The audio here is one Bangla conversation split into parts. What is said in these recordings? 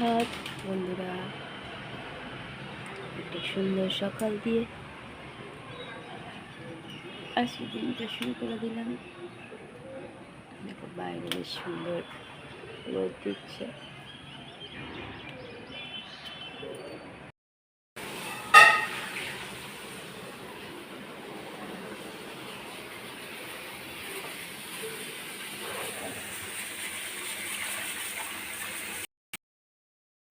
হাত বন্ধুরা। একটা সুন্দর সকাল দিয়ে আজকে দিনটা শুরু করে দিলাম। দেখো বাইরে সুন্দর রোদ দিচ্ছে।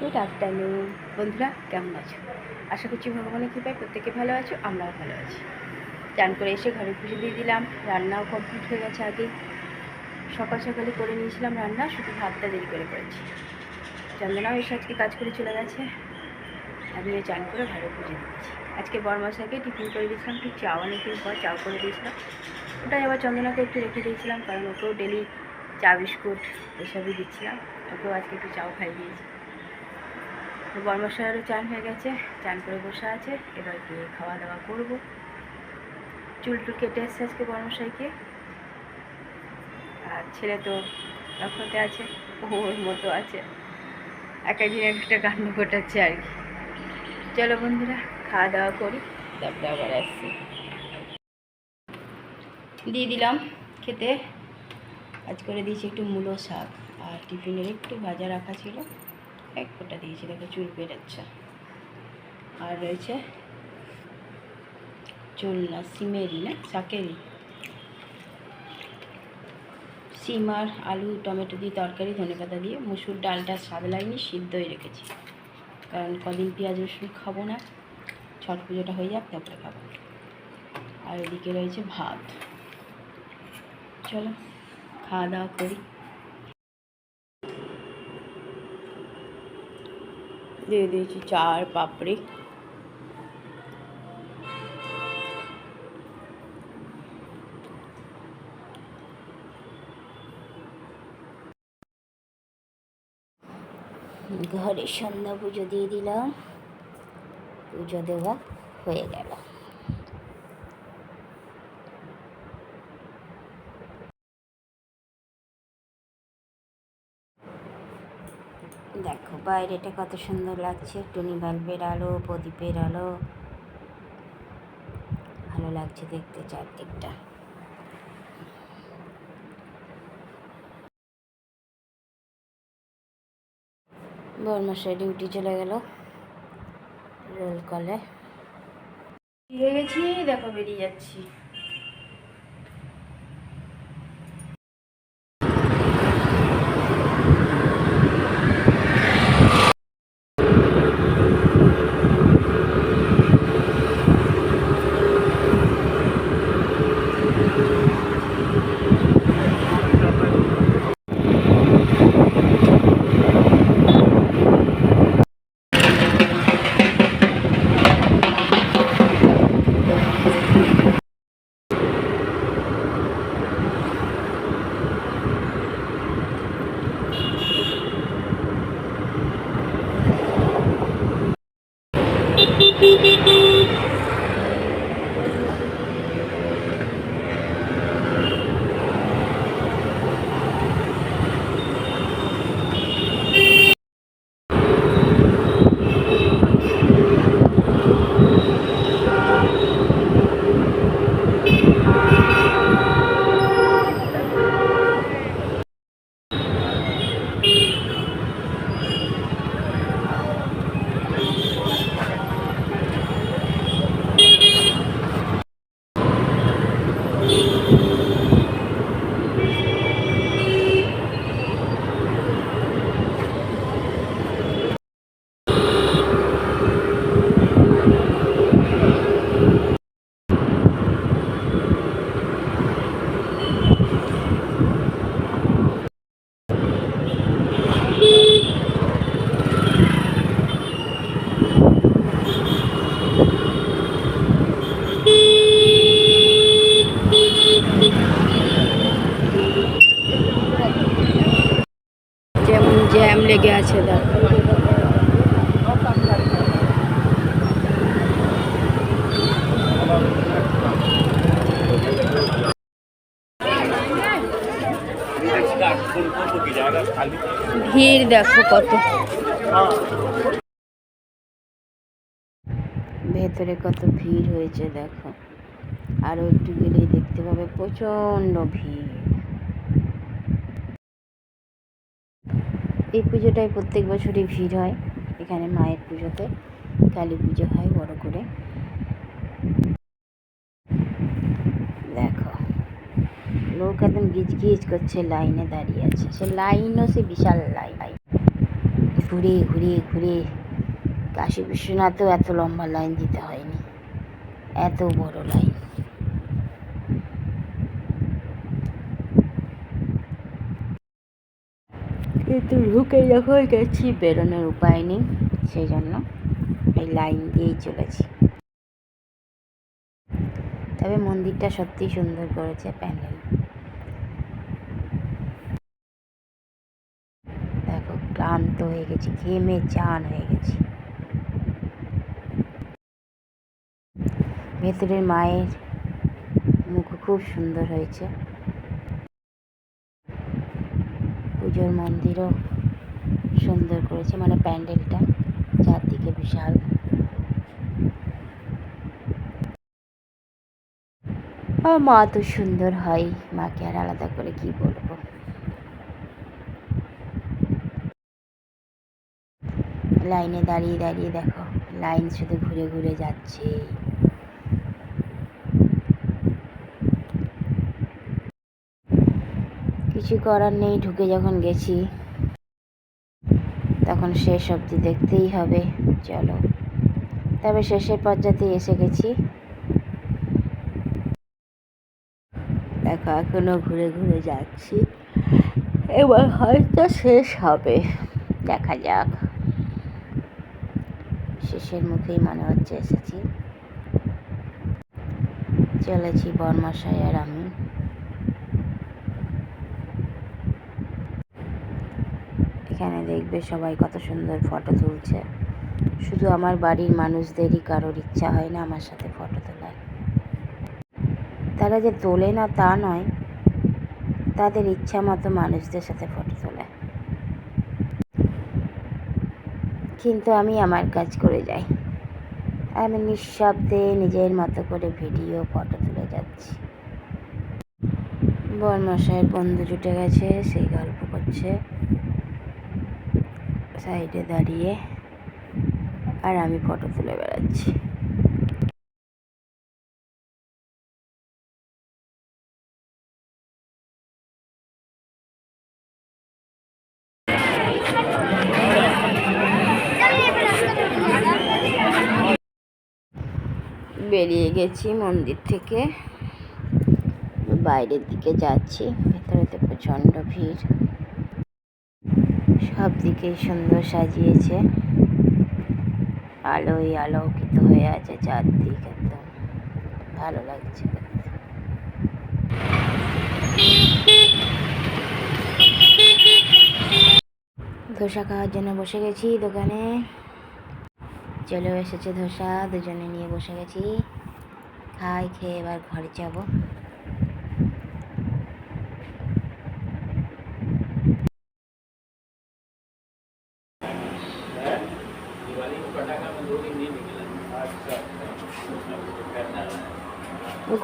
গুড আফটারনুন বন্ধুরা, কেমন আছো? আশা করছি ভগবানের কৃপায় প্রত্যেকে ভালো আছো, আমরাও ভালো আছি। চান করে এসে ঘরে পুজো দিয়ে দিলাম, রান্নাও কমপ্লিট হয়ে গেছে আগে। সকাল সকালে করে নিয়েছিলাম রান্না, শুধু ভাতটা দেরি করে করেছি। চন্দনাও এসে আজকে কাজ করে চলে গেছে। আমিও চান করে ঘরে খুঁজে দিচ্ছি আজকে বরমাসাকে টিফিন করে দিয়েছিলাম ঠিক চা অনেকদিন পর চাও করে দিয়েছিলাম। ওটাই আবার চন্দনাকে একটু রেখে দিয়েছিলাম, কারণ ওকেও ডেলি চা, বিস্কুট এসবই দিচ্ছিলাম। ওকেও আজকে একটু চাও খাই দিয়েছি। তো বরমশাইয়েরও চান হয়ে গেছে, চান করে বসে আছে, এবার গিয়ে খাওয়া দাওয়া করব। চুল টুল কেটে এসছে আজকে বরমশাইকে আর ছেলে তো লক্ষ্যতে আছে, ওর মতো আছে। এক একদিন একটা কাণ্ড ঘটাচ্ছে আর কি। চলো বন্ধুরা খাওয়া দাওয়া করি, তারপরে আবার আসছি। দিয়ে দিলাম খেতে। আজ করে দিয়েছি একটু মূলো শাক, আর টিফিনের একটু ভাজা রাখা ছিল। এক ফোঁটা দিয়েছি, দেখো চুল বেরোচ্ছে আর রয়েছে চুল না সিমেরই না শাকেরই সিম আর আলু, টমেটো দিয়ে তরকারি ধনেপাতা দিয়ে মুসুর ডালটা সাদলাইনি সিদ্ধই রেখেছি। কারণ কদিন পেঁয়াজ রসুন খাব না, ছট পুজোটা হয়ে যাক, তারপরে খাব। আর এদিকে রয়েছে ভাত। চলো, খাওয়া দাওয়া করি। দিয়ে দিয়েছি চার পাপড়ি। ঘরে সন্ধ্যা পুজো দিয়ে দিলাম। পুজো দেওয়া হয়ে গেল। দেখো, বাইরেটা কত সুন্দর লাগছে। টুনি বাল্বের আলো, প্রদীপের আলো। ভালো লাগছে দেখতে চারদিকটা। বর্মশাই ডিউটি চলে গেল রোল কলে। গেছি, দেখো বেরিয়ে যাচ্ছি। দেখো ভিড় দেখো কত। ভেতরে কত ভিড় হয়েছে দেখো। আরও একটু গেলেই দেখতে পাবে প্রচণ্ড ভিড়। এই পুজোটায় প্রত্যেক বছরই ভিড় হয়। এখানে মায়ের পুজোতে কালী পুজো হয় বড় করে। দেখো, লোক একদম গিজ গিজ করছে, লাইনে দাঁড়িয়ে আছে। সে লাইনও সে বিশাল লাইন। ঘুরে ঘুরে ঘুরে। কাশী বিশ্বনাথেও এত লম্বা লাইন দিতে হয়নি। এত বড় লাইন। কিন্তু ঢুকে যখন গেছি, বেরোনোর উপায় নেই সেই জন্য এই লাইন দিয়েই চলেছি। তবে মন্দিরটা সত্যিই সুন্দর করেছে প্যান্ডেল। দেখো, ক্লান্ত হয়ে গেছি, ঘেমে চান হয়ে গেছি। ভেতরের মায়ের মুখ খুব সুন্দর হয়েছে। পুজোর মন্দিরও সুন্দর করেছে মানে প্যান্ডেলটা, চারদিকে বিশাল। আর মা তো সুন্দর হয়। মাকে আর আলাদা করে কি বলব? লাইনে দাঁড়িয়ে দাঁড়িয়ে দেখো, লাইন শুধু ঘুরে ঘুরে যাচ্ছে। কিছু করার নেই, ঢুকে যখন গেছি, তখন শেষ অবধি দেখতেই হবে, চলো। তবে শেষের পর্যাতে এসে গেছি। দেখো, এখনও ঘুরে ঘুরে যাচ্ছি। এবার হয়তো শেষ হবে। দেখা যাক। শেষের মুখেই মনে হচ্ছে এসেছি। চলেছি বর্মশাই আর আমি। এখানে দেখবে সবাই কত সুন্দর ফটো তুলছে। শুধু আমার বাড়ির মানুষদেরই কারোর ইচ্ছা হয় না আমার সাথে ফটো তোলার। তারা যে তোলে না তা নয়, তাদের ইচ্ছা মতো মানুষদের সাথে ফটো তোলে। কিন্তু আমি আমার কাজ করে যাই। আমি নিঃশব্দে নিজের মতো করে ভিডিও ফটো তুলে যাচ্ছি। বর্মশাইয়ের বন্ধু জুটে গেছে, সেই গল্প করছে। সাইডে দাঁড়িয়ে আর আমি ফটো তুলে বেড়াচ্ছি। বেরিয়ে গেছি মন্দির থেকে। বাইরের দিকে যাচ্ছি। ভেতরেতে প্রচণ্ড ভিড়। সব দিকেই সুন্দর সাজিয়েছে। আলোয় আলোকিত হয়ে আছে চারদিক একদম। ভালো লাগছে ধোসা খাওয়ার জন্য বসে গেছি দোকানে। চলেও এসেছে ধোসা, দুজনে নিয়ে বসে গেছি। খাই, খেয়ে এবার ঘরে যাব। আচ্ছা।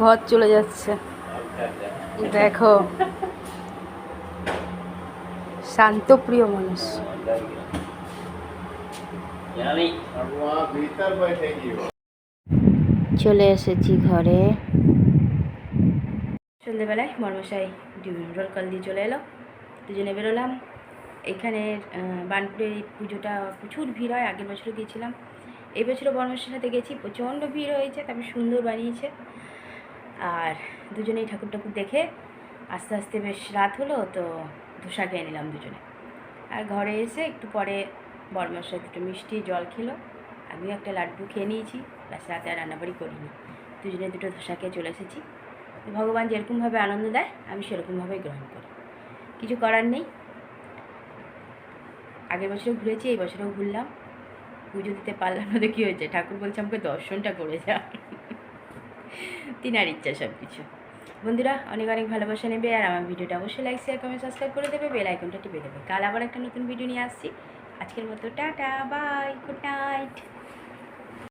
ঘর চলে যাচ্ছে। দেখো। শান্ত প্রিয় মানুষ। চলে এসেছি ঘরে। সন্ধ্যেবেলায় মর্মশাই ডিম রোল কল দিয়ে চলে এলো। দুজনে বেরোলাম। এখানে বানপুরের এই পুজোটা প্রচুর ভিড় হয়। আগের বছরও গিয়েছিলাম। এই বছরও বর্মশার সাথে গেছি। প্রচণ্ড ভিড় হয়েছে, তবে সুন্দর বানিয়েছে। আর দুজনেই ঠাকুর ঠাকুর দেখে আস্তে আস্তে বেশ রাত হলো, তো ধোসা খেয়ে নিলাম দুজনে। আর ঘরে এসে একটু পরে বর্মশাই দুটো মিষ্টি জল খেলো। আমিও একটা লাড্ডু খেয়ে নিয়েছি। ব্যাস, রাতে আর রান্নাবাড়ি করিনি। দুজনে দুটো ধোসা খেয়ে চলে এসেছি। ভগবান যেরকমভাবে আনন্দ দেয়, আমি সেরকমভাবেই গ্রহণ করি। কিছু করার নেই। আগের বছরও ঘুরেছি, এই বছরও ঘুরলাম। পুজো দিতে পারলাম না তো কী হয়েছে। ঠাকুর বলছে আমাকে দর্শনটা করে যা। তিনার ইচ্ছা সব কিছু বন্ধুরা অনেক অনেক ভালোবাসা নেবে আর আমার ভিডিওটা অবশ্যই লাইক শেয়ার কমেন্ট সাবস্ক্রাইব করে দেবে বেল আইকনটা টিপে দেবে। কাল আবার একটা নতুন ভিডিও নিয়ে আসছি। আজকের মতো টাটা বাই গুড নাইট